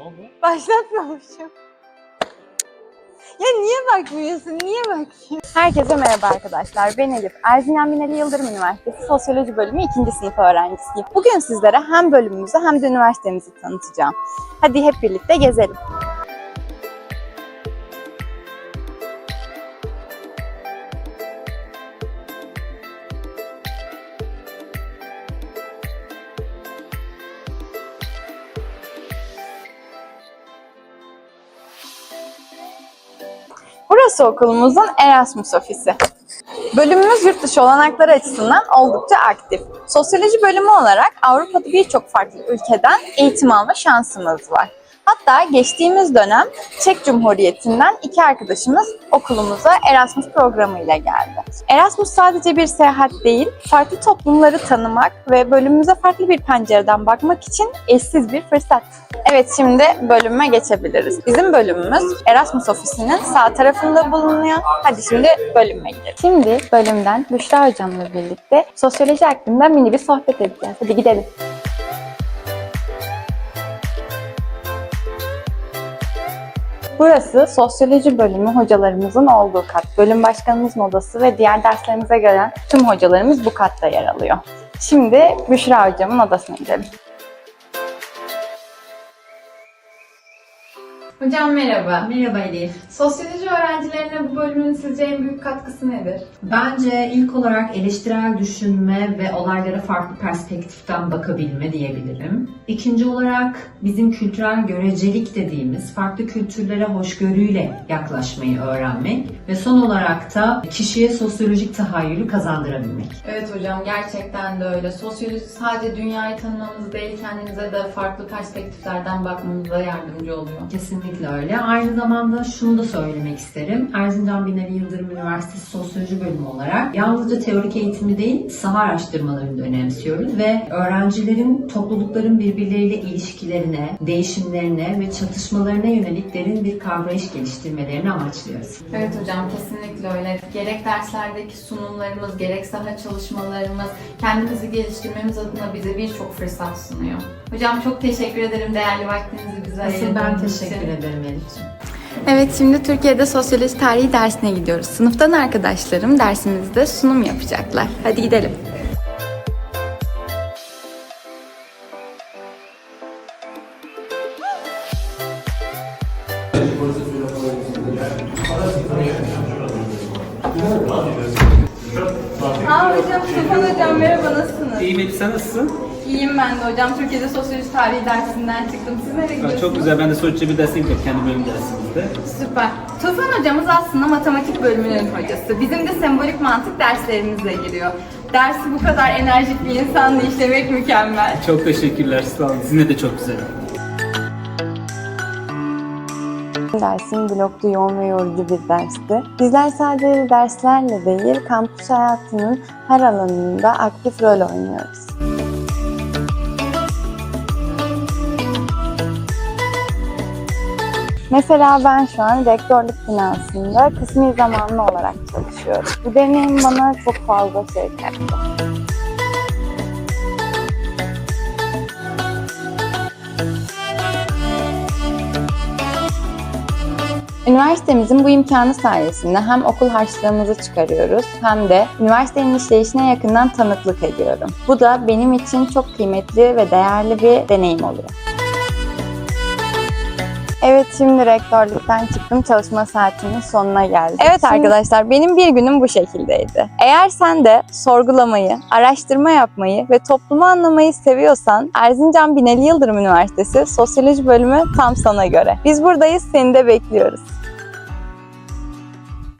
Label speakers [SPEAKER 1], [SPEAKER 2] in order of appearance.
[SPEAKER 1] Oldu?
[SPEAKER 2] Başlatmamışım. Ya niye bakmıyorsun? Niye bakıyorsun? Herkese merhaba arkadaşlar. Ben Elif. Erzincan Binali Yıldırım Üniversitesi Sosyoloji Bölümü 2. sınıf öğrencisiyim. Bugün sizlere hem bölümümüzü hem de üniversitemizi tanıtacağım. Hadi hep birlikte gezelim. Burası okulumuzun Erasmus ofisi. Bölümümüz yurt dışı olanakları açısından oldukça aktif. Sosyoloji bölümü olarak Avrupa'da birçok farklı ülkeden eğitim alma şansımız var. Hatta geçtiğimiz dönem Çek Cumhuriyeti'nden iki arkadaşımız okulumuza Erasmus programıyla geldi. Erasmus sadece bir seyahat değil, farklı toplumları tanımak ve bölümümüze farklı bir pencereden bakmak için eşsiz bir fırsat. Evet şimdi bölüme geçebiliriz. Bizim bölümümüz Erasmus ofisinin sağ tarafında bulunuyor. Hadi şimdi bölüme gidelim. Şimdi bölümden Büşra hocamla birlikte sosyoloji hakkında mini bir sohbet edeceğiz. Hadi gidelim. Burası sosyoloji bölümü hocalarımızın olduğu kat. Bölüm başkanımızın odası ve diğer derslerimize gelen tüm hocalarımız bu katta yer alıyor. Şimdi Büşra hocamın odasına gidelim. Hocam merhaba.
[SPEAKER 3] Merhaba Elif.
[SPEAKER 2] Sosyoloji öğrencilerine bu bölümün sizce en büyük katkısı nedir?
[SPEAKER 3] Bence ilk olarak eleştirel düşünme ve olaylara farklı perspektiften bakabilme diyebilirim. İkinci olarak bizim kültürel görecelik dediğimiz farklı kültürlere hoşgörüyle yaklaşmayı öğrenmek ve son olarak da kişiye sosyolojik tahayyülü kazandırabilmek.
[SPEAKER 4] Evet hocam gerçekten de öyle. Sosyoloji sadece dünyayı tanımamız değil kendimize de farklı perspektiflerden bakmamıza yardımcı oluyor.
[SPEAKER 3] Kesinlikle öyle. Aynı zamanda şunu da söylemek isterim. Erzincan Binali Yıldırım Üniversitesi Sosyoloji Bölümü olarak yalnızca teorik eğitimi değil, saha araştırmalarını da önemsiyoruz ve öğrencilerin toplulukların birbirleriyle ilişkilerine, değişimlerine ve çatışmalarına yönelik derin bir kavrayış geliştirmelerini amaçlıyoruz.
[SPEAKER 4] Evet hocam kesinlikle öyle. Gerek derslerdeki sunumlarımız, gerek saha çalışmalarımız kendimizi geliştirmemiz adına bize birçok fırsat sunuyor. Hocam çok teşekkür ederim değerli vaktinizi bize
[SPEAKER 3] Asıl ben
[SPEAKER 4] ayırdığınız
[SPEAKER 3] teşekkür ederim Elif'ciğim.
[SPEAKER 2] Evet şimdi Türkiye'de sosyoloji tarihi dersine gidiyoruz. Sınıftan arkadaşlarım dersimizde sunum yapacaklar. Hadi gidelim. Aa hocam, Tufan hocam merhaba nasılsınız?
[SPEAKER 1] İyi Melih sen nasılsın?
[SPEAKER 2] İyiyim ben de hocam. Türkiye'de sosyoloji tarihi dersinden çıktım. Siz nereye gidiyorsunuz?
[SPEAKER 1] çok güzel. Ben de sonuçta bir dersim yok kendi bölüm dersimizde.
[SPEAKER 2] Süper. Tufan hocamız aslında matematik bölümünün hocası. Bizim de sembolik mantık derslerimize giriyor. Dersi bu kadar enerjik bir insanla işlemek mükemmel.
[SPEAKER 1] Çok teşekkürler. Sağ olun. Sizinle de çok güzel.
[SPEAKER 2] Dersim blokta yoğun ve yorucu bir dersti. Bizler sadece derslerle değil, kampüs hayatının her alanında aktif rol oynuyoruz. Mesela ben şu an rektörlük binasında kısmi zamanlı olarak çalışıyorum. Bu deneyim bana çok fazla şey kattı. Üniversitemizin bu imkanı sayesinde hem okul harçlığımızı çıkarıyoruz hem de üniversitenin işleyişine yakından tanıklık ediyorum. Bu da benim için çok kıymetli ve değerli bir deneyim oluyor. Evet şimdi rektörlükten çıktım çalışma saatinin sonuna geldim. Evet arkadaşlar benim bir günüm bu şekildeydi. Eğer sen de sorgulamayı, araştırma yapmayı ve toplumu anlamayı seviyorsan Erzincan Binali Yıldırım Üniversitesi Sosyoloji Bölümü tam sana göre. Biz buradayız seni de bekliyoruz.